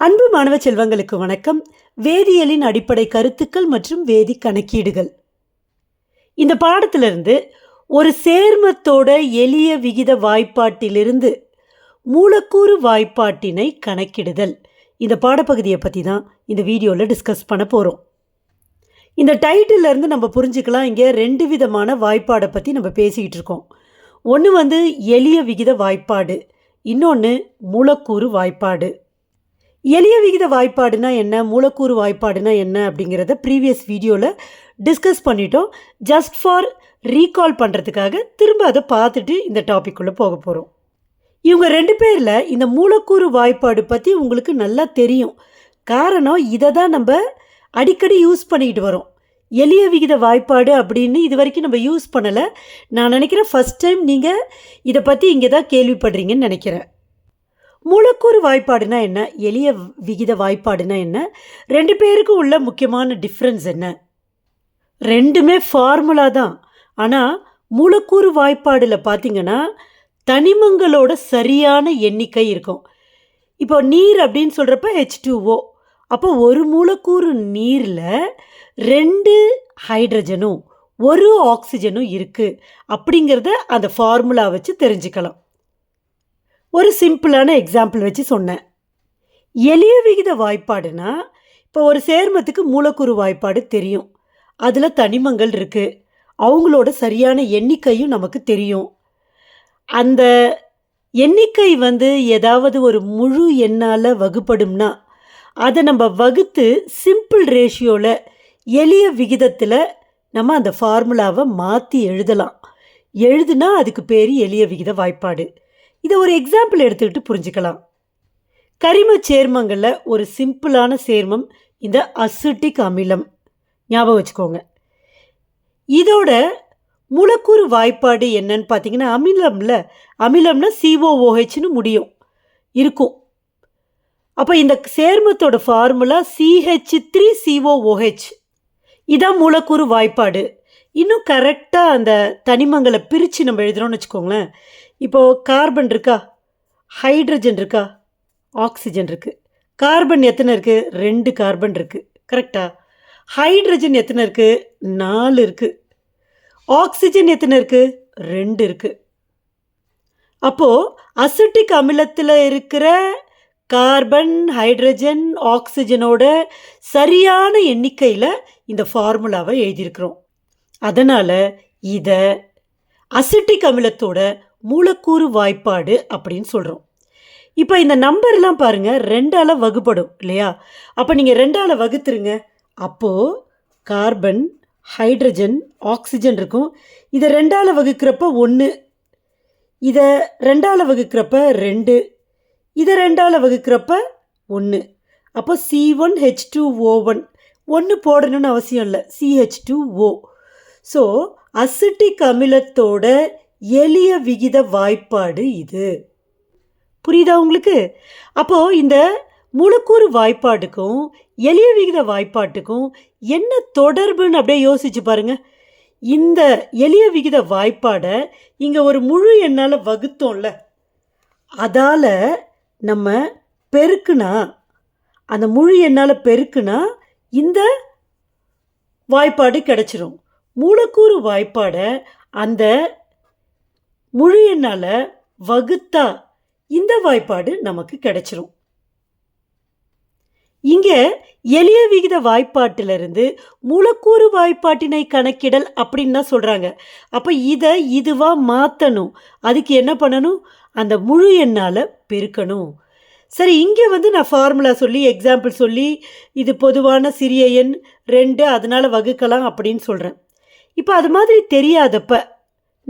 அன்பு மாணவ செல்வங்களுக்கு வணக்கம். வேதியியலின் அடிப்படை கருத்துக்கள் மற்றும் வேதி கணக்கீடுகள். இந்த பாடத்திலிருந்து ஒரு சேர்மத்தோட எளிய விகித வாய்ப்பாட்டிலிருந்து மூலக்கூறு வாய்ப்பாட்டினை கணக்கிடுதல். இந்த பாடப்பகுதியை பற்றி தான் இந்த வீடியோவில் டிஸ்கஸ் பண்ண போகிறோம் இந்த டைட்டிலேருந்து நம்ம புரிஞ்சுக்கலாம். இங்கே ரெண்டு விதமான வாய்ப்பாடை பற்றி நம்ம பேசிக்கிட்டு இருக்கோம். ஒன்று வந்து எளிய விகித வாய்ப்பாடு இன்னொன்று மூலக்கூறு வாய்ப்பாடு. எளிய விகித வாய்ப்பாடுனா என்ன மூலக்கூறு வாய்ப்பாடுனா என்ன அப்படிங்கிறத ப்ரீவியஸ் வீடியோவில் டிஸ்கஸ் பண்ணிட்டோம். ஜஸ்ட் ஃபார் ரீகால் பண்ணுறதுக்காக திரும்ப அதை பார்த்துட்டு இந்த டாபிக்குள்ளே போக போகிறோம் இவங்க ரெண்டு பேரில் இந்த மூலக்கூறு வாய்ப்பாடு பற்றி உங்களுக்கு நல்லா தெரியும். காரணம் இதை தான் நம்ம அடிக்கடி யூஸ் பண்ணிக்கிட்டு வரோம். எளிய விகித வாய்ப்பாடு அப்படின்னு இது வரைக்கும் நம்ம யூஸ் பண்ணலை. நான் நினைக்கிறேன் ஃபஸ்ட் டைம் நீங்கள் இதை பற்றி இங்கே தான் கேள்விப்படுறீங்கன்னு நினைக்கிறேன். மூலக்கூறு வாய்ப்பாடுனா என்ன? எளிய விகித வாய்ப்பாடுனா என்ன? ரெண்டு பேருக்கும் உள்ள முக்கியமான டிஃப்ரென்ஸ் என்ன? ரெண்டுமே ஃபார்முலா தான். ஆனால் மூலக்கூறு வாய்ப்பாடில் பார்த்தீங்கன்னா தனிமங்களோட சரியான எண்ணிக்கை இருக்கும். இப்போ நீர் அப்படின்னு சொல்கிறப்ப ஹெச் டூஓ அப்போ ஒரு மூலக்கூறு நீரில் ரெண்டு ஹைட்ரஜனும் ஒரு ஆக்சிஜனும் இருக்குது அப்படிங்கிறத அந்த ஃபார்முலா வச்சு தெரிஞ்சுக்கலாம். ஒரு சிம்பிளான எக்ஸாம்பிள் வச்சு சொன்னேன். எளிய விகித வாய்ப்பாடுனா இப்போ ஒரு சேர்மத்துக்கு மூலக்கூறு வாய்ப்பாடு தெரியும். அதில் தனிமங்கள் இருக்குது அவங்களோட சரியான எண்ணிக்கையும் நமக்கு தெரியும். அந்த எண்ணிக்கை வந்து ஏதாவது ஒரு முழு எண்ணால் வகுப்படும்னா அதை நம்ம வகுத்து சிம்பிள் ரேஷியோவில் எளிய விகிதத்தில் நம்ம அந்த ஃபார்முலாவை மாற்றி எழுதலாம். எழுதுனா அதுக்கு பேர் எளிய விகித வாய்ப்பாடு. இதை ஒரு எக்ஸாம்பிள் எடுத்துக்கிட்டு புரிஞ்சுக்கலாம். கரிம சேர்மங்களில் ஒரு சிம்பிளான சேர்மம் இந்த அசிட்டிக் அமிலம். ஞாபகம் வச்சுக்கோங்க. இதோட மூலக்கூறு வாய்ப்பாடு என்னன்னு பார்த்தீங்கன்னா அமிலமில் அமிலம்னா சிஓஓஹெச்னு முடியும். இருக்கும். அப்போ இந்த சேர்மத்தோட ஃபார்முலா சிஹெச் த்ரீ சிஓஓஹெச் இதான் மூலக்கூறு வாய்ப்பாடு. இன்னும் கரெக்டாக அந்த தனிமங்களை பிரித்து நம்ம எழுதுகிறோம்னு வச்சுக்கோங்களேன். இப்போது கார்பன் இருக்கா? ஹைட்ரஜன் இருக்கா? ஆக்சிஜன் இருக்குது கார்பன் எத்தனை இருக்குது ரெண்டு கார்பன் இருக்குது கரெக்டா ஹைட்ரஜன் எத்தனை இருக்குது நாலு இருக்குது ஆக்சிஜன் எத்தனை இருக்குது ரெண்டு இருக்குது அப்போது அசிட்டிக் அமிலத்தில் இருக்கிற கார்பன் ஹைட்ரஜன் ஆக்சிஜனோட சரியான எண்ணிக்கையில் இந்த ஃபார்முலாவை எழுதியிருக்கிறோம். அதனால் இதை அசிட்டிக் அமிலத்தோட மூலக்கூறு வாய்ப்பாடு அப்படின்னு சொல்கிறோம் இப்போ இந்த நம்பர்லாம் பாருங்கள் ரெண்டால் வகுப்படும் இல்லையா? அப்போ நீங்கள் ரெண்டால் வகுத்துருங்க. அப்போது கார்பன் ஹைட்ரஜன் ஆக்சிஜன் இருக்கும். இதை ரெண்டால் வகுக்கிறப்ப ஒன்று இதை ரெண்டால் வகுக்கிறப்ப ரெண்டு இதை ரெண்டால் வகுக்கிறப்ப ஒன்று அப்போ C one H two O one ஒன்று போடணும்னு அவசியம் இல்லை. CH two O so acetic அமிலத்தோட எளிய விகித வாய்ப்பாடு இது. புரியுதா உங்களுக்கு? அப்போது இந்த முழுக்கூறு வாய்ப்பாட்டுக்கும் எளிய விகித வாய்ப்பாட்டுக்கும் என்ன தொடர்புன்னு அப்படியே யோசிச்சு பாருங்க. இந்த எளிய விகித வாய்ப்பாடை இங்கே ஒரு முழு எண்ணால் வகுத்தோம்ல. அதால் நம்ம பெருக்குனா அந்த முழு எண்ணால் பெருக்குனா இந்த வாய்ப்பாடு கிடச்சிரும். மூலக்கூறு வாய்ப்பாடை அந்த முழு எண்ணால் வகுத்தா இந்த வாய்ப்பாடு நமக்கு கிடைச்சிரும். இங்கே எளிய விகித வாய்ப்பாட்டிலிருந்து மூலக்கூறு வாய்ப்பாட்டினை கணக்கிடல் அப்படின்னு தான் சொல்கிறாங்க அப்போ இதை இதுவாக மாற்றணும் அதுக்கு என்ன பண்ணணும்? அந்த முழு எண்ணால் பெருக்கணும். சரி இங்கே வந்து நான் ஃபார்முலா சொல்லி எக்ஸாம்பிள் சொல்லி இது பொதுவான சிறிய எண் ரெண்டு அதனால் வகுக்கலாம் அப்படின்னு சொல்கிறேன் இப்போ அது மாதிரி தெரியாதப்ப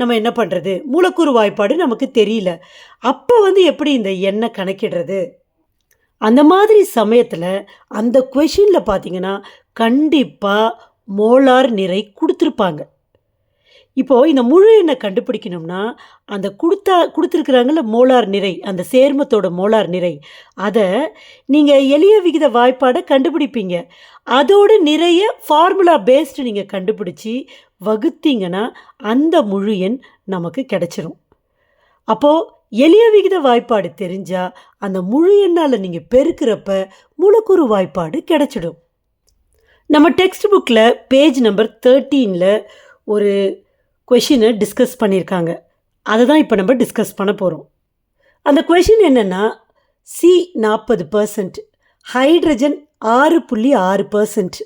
நம்ம என்ன பண்ணுறது மூலக்கூறு வாய்ப்பாடு நமக்கு தெரியல. அப்போ வந்து எப்படி இந்த எண்ணெய் கணக்கிடுறது? அந்த மாதிரி சமயத்தில் அந்த கொஷினில் பார்த்தீங்கன்னா கண்டிப்பாக மோலார் நிறை கொடுத்துருப்பாங்க. இப்போது இந்த முழு எண்ணெய் கண்டுபிடிக்கணும்னா அந்த கொடுத்தா கொடுத்துருக்குறாங்கல்ல மோலார் நிறை அந்த சேர்மத்தோட மோலார் நிறை. அதை நீங்கள் எளிய விகித வாய்ப்பாடை கண்டுபிடிப்பீங்க. அதோட நிறைய ஃபார்முலா பேஸ்டு நீங்கள் கண்டுபிடிச்சி வகுத்தீங்கன்னா அந்த முழு எண் நமக்கு கிடைச்சிரும். அப்போது எளிய விகித வாய்ப்பாடு தெரிஞ்சா அந்த முழு எண்ணால் நீங்கள் பெருக்கிறப்ப முழுக்குறு வாய்ப்பாடு கிடைச்சிடும். நம்ம டெக்ஸ்ட் புக்கில் பேஜ் நம்பர் தேர்ட்டீனில் ஒரு கொஷினை டிஸ்கஸ் பண்ணியிருக்காங்க அதை தான் இப்போ நம்ம டிஸ்கஸ் பண்ண போகிறோம் அந்த கொஷின் என்னென்னா சி நாற்பது பர்சன்ட் ஹைட்ரஜன் ஆறு புள்ளி ஆறு பர்சன்ட்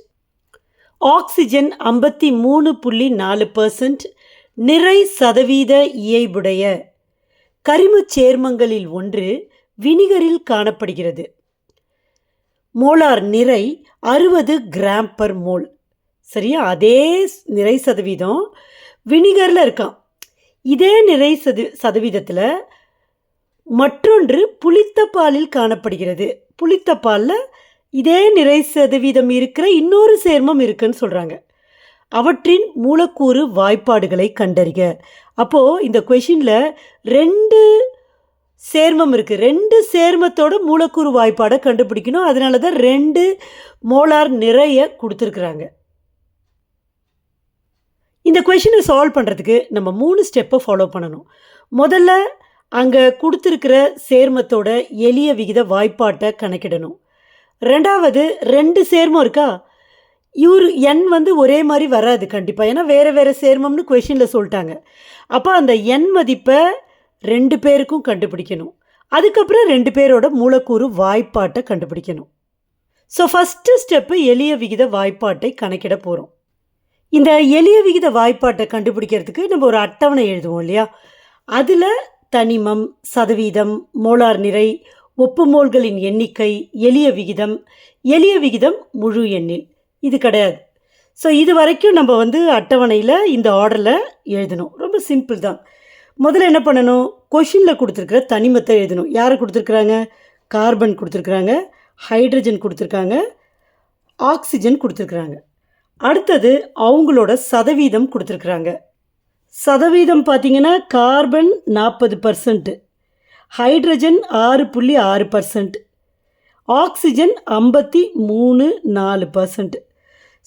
ஆக்சிஜன் ஐம்பத்தி மூணு புள்ளி நாலு பர்சன்ட் நிறை சதவீத இயைபுடைய கரிமச் சேர்மங்களில் ஒன்று வினிகரில் காணப்படுகிறது. மோலார் நிறை அறுபது கிராம் பர் மோல். சரியா? அதே நிறை சதவீதம் வினிகரில் இருக்கான் இதே நிறை சது சதவீதத்தில் மற்றொன்று புளித்த பாலில் காணப்படுகிறது. புளித்த பாலில் இதே நிறை சதவீதம் இருக்கிற இன்னொரு சேர்மம் இருக்குன்னு சொல்கிறாங்க அவற்றின் மூலக்கூறு வாய்ப்பாடுகளை கண்டறிக. அப்போது இந்த கொஷினில் ரெண்டு சேர்மம் இருக்குது ரெண்டு சேர்மத்தோட மூலக்கூறு வாய்ப்பாடை கண்டுபிடிக்கணும். அதனால தான் ரெண்டு மோலார் நிறைய கொடுத்துருக்குறாங்க. இந்த கொஷினை சால்வ் பண்ணுறதுக்கு நம்ம மூணு ஸ்டெப்பை ஃபாலோ பண்ணணும். முதல்ல அங்கே கொடுத்துருக்கிற சேர்மத்தோட எளிய விகித வாய்ப்பாட்டை கணக்கிடணும். ரெண்டாவது ரெண்டு சேர்மம் இருக்கா? இவர் எண் வந்து ஒரே மாதிரி வராது கண்டிப்பாக ஏன்னா வேறு வேறு சேர்மம்னு கொஷினில் சொல்லிட்டாங்க. அப்போ அந்த எண் மதிப்பை ரெண்டு பேருக்கும் கண்டுபிடிக்கணும். அதுக்கப்புறம் ரெண்டு பேரோட மூலக்கூறு வாய்ப்பாட்டை கண்டுபிடிக்கணும். ஸோ ஃபஸ்ட்டு ஸ்டெப்பு எளிய விகித வாய்ப்பாட்டை கணக்கிட போகிறோம் இந்த எளிய விகித வாய்ப்பாட்டை கண்டுபிடிக்கிறதுக்கு நம்ம ஒரு அட்டவணை எழுதுவோம் இல்லையா? அதில் தனிமம் சதவீதம் மோலார் நிறை ஒப்புமோல்களின் எண்ணிக்கை எளிய விகிதம் எளிய விகிதம் முழு எண்ணில். இது கிடையாது. ஸோ இது வரைக்கும் நம்ம வந்து அட்டவணையில் இந்த ஆர்டரில் எழுதணும். ரொம்ப சிம்பிள் தான். முதல்ல என்ன பண்ணணும்? கொஷினில் கொடுத்துருக்குற தனிமத்தை எழுதணும். யாரை கொடுத்துருக்குறாங்க? கார்பன் கொடுத்துருக்குறாங்க. ஹைட்ரஜன் கொடுத்துருக்காங்க. ஆக்சிஜன் கொடுத்துருக்குறாங்க. அடுத்தது அவங்களோட சதவீதம் கொடுத்துருக்குறாங்க. சதவீதம் பார்த்தீங்கன்னா கார்பன் நாற்பது பர்சன்ட்டு ஹைட்ரஜன் ஆறு புள்ளி ஆறு பர்சன்ட் ஆக்சிஜன் ஐம்பத்தி மூணு நாலு பர்சன்ட்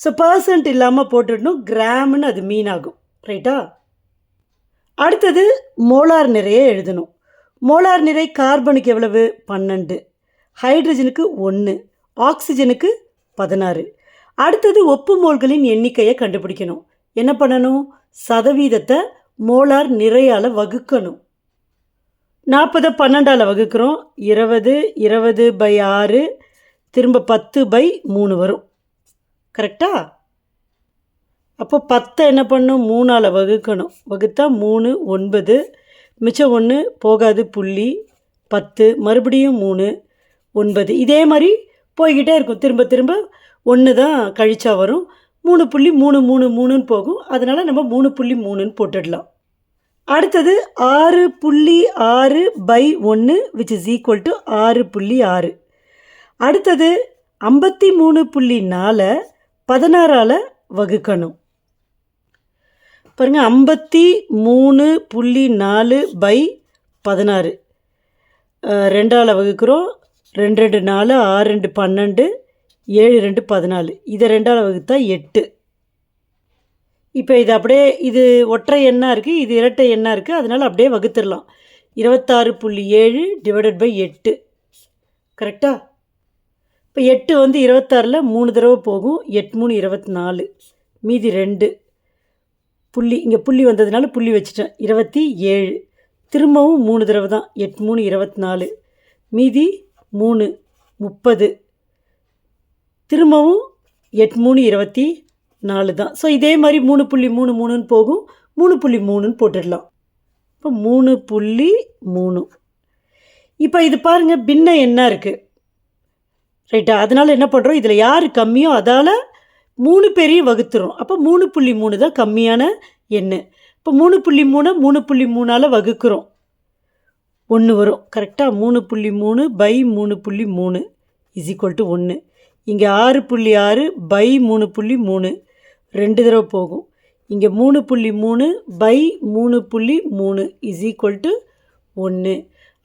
ஸோ பர்சன்ட் இல்லாமல் போட்டுடணும் கிராம்னு அது மீன் ஆகும் ரைட்டா அடுத்தது மோலார் நிறைய எழுதணும். மோலார் நிறை கார்பனுக்கு எவ்வளவு? பன்னெண்டு. ஹைட்ரஜனுக்கு ஒன்று ஆக்சிஜனுக்கு பதினாறு. அடுத்தது ஒப்பு மோல்களின் எண்ணிக்கையை கண்டுபிடிக்கணும். என்ன பண்ணணும்? சதவீதத்தை மோலார் நிறையால் வகுக்கணும். நாற்பது பன்னெண்டால் வகுக்கிறோம். இருபது இருபது பை ஆறு திரும்ப பத்து பை மூணு வரும். கரெக்டா? அப்போ பத்தை என்ன பண்ணும்? மூணால் வகுக்கணும். வகுத்தா மூணு ஒன்பது. மிச்சம் ஒன்று போகாது புள்ளி பத்து. மறுபடியும் மூணு ஒன்பது. இதே மாதிரி போய்கிட்டே இருக்கும். திரும்ப திரும்ப ஒன்று தான் கழிச்சா வரும். மூணு புள்ளி மூணு மூணு மூணுன்னு போகும். அதனால் நம்ம மூணு புள்ளி மூணுன்னு போட்டுடலாம். அடுத்தது ஆறு புள்ளி ஆறு பை ஒன்று விச் இஸ் ஈக்குவல் டு ஆறு புள்ளி ஆறு. அடுத்தது ஐம்பத்தி மூணு புள்ளி நாலை பதினாறால் வகுக்கணும். பாருங்கள் ஐம்பத்தி மூணு புள்ளி நாலு பை பதினாறு. ரெண்டால் வகுக்கிறோம். ரெண்டு ரெண்டு நாலு ஆறு ரெண்டு பன்னெண்டு ஏழு ரெண்டு பதினாலு. இதை ரெண்டால் வகுத்தா எட்டு. இப்போ இது அப்படியே இது ஒற்றை எண்ணாக இருக்குது இது இரட்டை எண்ணாக இருக்குது அதனால் அப்படியே வகுத்துடலாம். இருபத்தாறு புள்ளி ஏழு டிவைடட் பை எட்டு. கரெக்டாக இப்போ எட்டு வந்து இருபத்தாறில் மூணு தடவை போகும். எட்டு மூணு இருபத்தி நாலு மீதி ரெண்டு. புள்ளி இங்கே புள்ளி வந்ததுனால புள்ளி வச்சுட்டேன். இருபத்தி ஏழு. திரும்பவும் மூணு தடவை தான். எட்டு மூணு இருபத்தி நாலு மீதி மூணு முப்பது. திரும்பவும் எட்டு மூணு இருபத்தி நாலு தான். ஸோ இதே மாதிரி மூணு புள்ளி மூணு மூணுன்னு போகும். மூணு புள்ளி மூணுன்னு போட்டுடலாம். இப்போ மூணு புள்ளி மூணு. இப்போ இது பாருங்கள் பின்ன என்ன இருக்குது ரைட்டா அதனால் என்ன பண்ணுறோம் இதில் யார் கம்மியோ அதால் மூணு பேரையும் வகுத்துறோம். அப்போ மூணு புள்ளி மூணு தான் கம்மியான எண்ணெய் இப்போ மூணு புள்ளி மூணை மூணு புள்ளி மூணால் வகுக்கிறோம். ஒன்று வரும். கரெக்டாக மூணு புள்ளி மூணு பை மூணு புள்ளி மூணு இஸ் ஈக்குவல் டு ஒன்று இங்கே ஆறு புள்ளி ஆறு பை மூணு புள்ளி மூணு. ரெண்டு தடவை போகும். இங்கே மூணு புள்ளி மூணு பை மூணு புள்ளி மூணு இஸ் ஈக்குவல் டு ஒன்று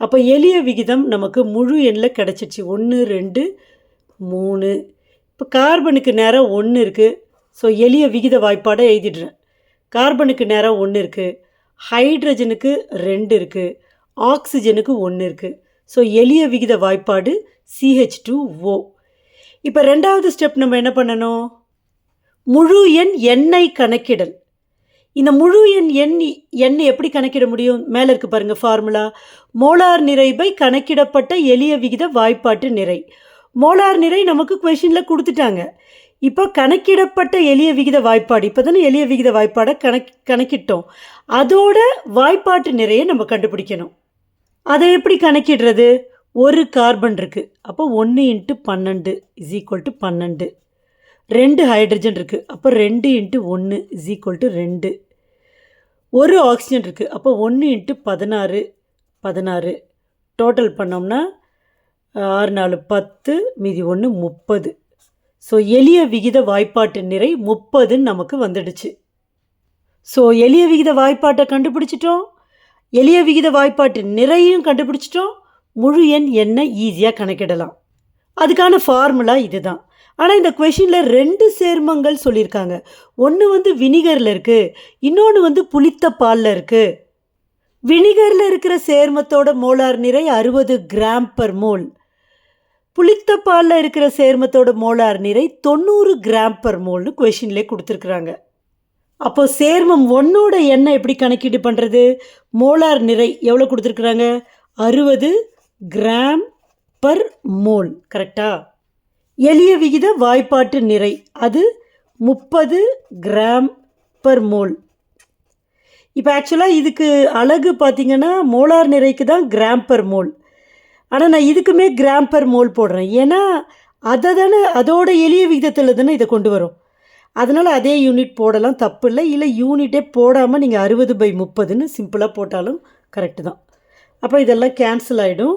அப்போ எளிய விகிதம் நமக்கு முழு எண்ணில் கிடச்சிச்சு ஒன்று ரெண்டு மூணு. இப்போ கார்பனுக்கு நேரம் ஒன்று இருக்குது ஸோ எளிய விகித வாய்ப்பாடை எழுதிடுறேன். கார்பனுக்கு நேரம் ஒன்று இருக்குது ஹைட்ரஜனுக்கு ரெண்டு இருக்குது ஆக்சிஜனுக்கு ஒன்று இருக்குது ஸோ எளிய விகித வாய்ப்பாடு சிஹெச் டூ ஓ இப்போ ரெண்டாவது ஸ்டெப் நம்ம என்ன பண்ணணும்? முழு எண் எண்ணெய் கணக்கிடல். இந்த முழு எண் எண் எண்ணை எப்படி கணக்கிட முடியும்? மேலே இருக்கு பாருங்கள் ஃபார்முலா மோலார் நிறை பை கணக்கிடப்பட்ட எளிய விகித வாய்ப்பாட்டு நிறை. மோலார் நிறை நமக்கு கொஷினில் கொடுத்துட்டாங்க. இப்போ கணக்கிடப்பட்ட எளிய விகித வாய்ப்பாடு இப்போ தானே எளிய விகித வாய்ப்பாடை கணக் கணக்கிட்டோம். அதோட வாய்ப்பாட்டு நிறையை நம்ம கண்டுபிடிக்கணும். அதை எப்படி கணக்கிடுறது? ஒரு கார்பன் இருக்குது அப்போ ஒன்று இன்ட்டு பன்னெண்டு இஸ் ஈக்குவல் டு பன்னெண்டு. ரெண்டு ஹைட்ரஜன் இருக்குது அப்போ ரெண்டு இன்ட்டு ஒன்று இஸ் ஈக்குவல் டு ரெண்டு. ஒரு ஆக்சிஜன் இருக்குது அப்போ ஒன்று இன்ட்டு பதினாறு பதினாறு. டோட்டல் பண்ணோம்னா ஆறு நாலு பத்து மீதி ஒன்று முப்பது. ஸோ எளிய விகித வாய்ப்பாட்டு நிறை முப்பதுன்னு நமக்கு வந்துடுச்சு. ஸோ எளிய விகித வாய்ப்பாட்டை கண்டுபிடிச்சிட்டோம். எளிய விகித வாய்ப்பாட்டு நிறையும் கண்டுபிடிச்சிட்டோம். முழு எண் என்ன? ஈஸியாக கணக்கிடலாம். அதுக்கான ஃபார்முலா இதுதான். ஆனால் இந்த கொஷினில் ரெண்டு சேர்மங்கள் சொல்லியிருக்காங்க. ஒன்று வந்து வினிகரில் இருக்குது இன்னொன்று வந்து புளித்த பாலில் இருக்குது வினிகரில் இருக்கிற சேர்மத்தோட மோலார் நிறை அறுபது கிராம் பர் மோல். புளித்த பாலில் இருக்கிற சேர்மத்தோட மோலார் நிறை தொண்ணூறு கிராம் பர் மோல்னு கொஷின்லேயே கொடுத்துருக்குறாங்க. அப்போது சேர்மம் ஒன்னோட எண்ணெய் எப்படி கணக்கீடு பண்ணுறது மோலார் நிறை எவ்வளோ கொடுத்துருக்குறாங்க? அறுபது கிராம் பர் மோல் கரெக்டாக எளிய விகித வாய்ப்பாட்டு நிறை. அது முப்பது கிராம் பர் மோல் இப்போ ஆக்சுவலாக இதுக்கு அழகு பார்த்திங்கன்னா மோலார் நிறைக்கு தான் கிராம் பர் மோல் ஆனால் நான் இதுக்குமே கிராம் பர் மோல் போடுறேன். ஏன்னா அதை தானே அதோட எளிய விகிதத்தில் தானே இதை கொண்டு வரும். அதனால் அதே யூனிட் போடலாம். தப்பு இல்லை இல்லை யூனிட்டே போடாமல் நீங்கள் அறுபது பை முப்பதுன்னு சிம்பிளாக போட்டாலும் கரெக்டு தான். அப்போ இதெல்லாம் கேன்சல் ஆகிடும்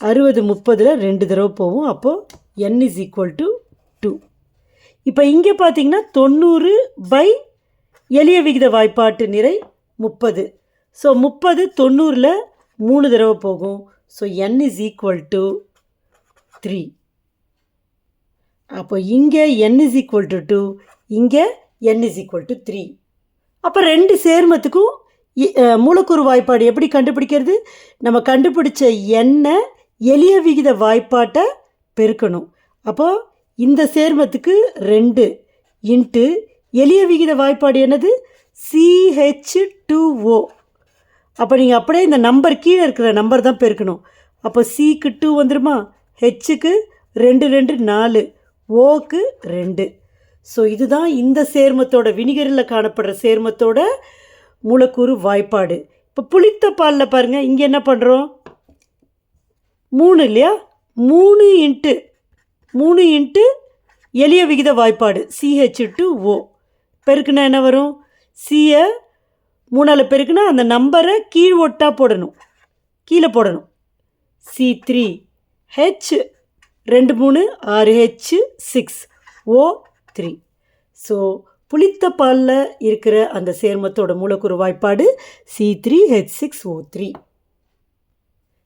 அறுபது முப்பதில் ரெண்டு தடவை போகும். அப்போது N is equal to two இப்போ இங்கே பார்த்தீங்கன்னா தொண்ணூறு பை எளிய விகித வாய்ப்பாட்டு நிறை முப்பது. ஸோ முப்பது தொண்ணூறில் மூணு தடவை போகும். So N is equal to three அப்போ இங்கே N is equal to two இங்கே N is equal to three அப்போ ரெண்டு சேர்மத்துக்கும் இ- மூலக்கூறு வாய்ப்பாடு எப்படி கண்டுபிடிக்கிறது? நம்ம கண்டுபிடிச்ச எண்ணெய் எளிய விகித வாய்ப்பாட்டை பெருக்கணும். அப்போது இந்த சேர்மத்துக்கு ரெண்டு. இன்ட்டு எளிய விகித வாய்ப்பாடு என்னது? சிஹெச் டூ ஓ அப்போ நீங்கள் அப்படியே இந்த நம்பர் கீழே இருக்கிற நம்பர் தான் பெருக்கணும். அப்போ சிக்கு டூ வந்துடுமா ஹெச்சுக்கு ரெண்டு ரெண்டு நாலு. ஓக்கு ரெண்டு. ஸோ இதுதான் இந்த சேர்மத்தோட வினிகரில் காணப்படுற சேர்மத்தோட மூலக்கூறு வாய்ப்பாடு. இப்போ புளித்த பாலில் பாருங்கள் இங்கே என்ன பண்ணுறோம் மூணு இல்லையா? மூணு இன்ட்டு மூணு இன்ட்டு எளிய விகித வாய்ப்பாடு சிஹெச் டு ஓ பெருக்குனா என்ன வரும்? சியை மூணால் பெருக்குனா அந்த நம்பரை கீழ் ஒட்டாக போடணும். கீழே போடணும். சி த்ரீ ஹெச் ரெண்டு மூணு ஆறு H six O three so புளித்த பாலில் இருக்கிற அந்த சேர்மத்தோட மூலக்கூறு வாய்ப்பாடு C three H six O three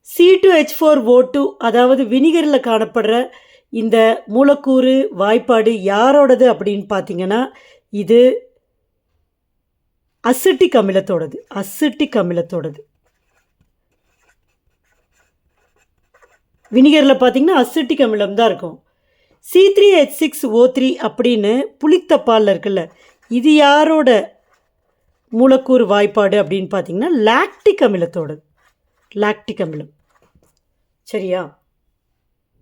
C two H four O two அதாவது வினிகரில் காணப்படுற இந்த மூலக்கூறு வாய்ப்பாடு யாரோடது அப்படின்னு பார்த்தீங்கன்னா இது அசிட்டிக் அமிலத்தோடது அசிட்டிக் அமிலத்தோடது. வினிகரில் பார்த்தீங்கன்னா அசிட்டிக் அமிலம் தான் இருக்கும். C three H six O three அப்படின்னு புளித்த பாலில் இருக்குல்ல இது யாரோட மூலக்கூறு வாய்ப்பாடு அப்படின்னு பார்த்தீங்கன்னா லாக்டிக் அமிலத்தோடது லாக்டிக் அமிலம். சரியா?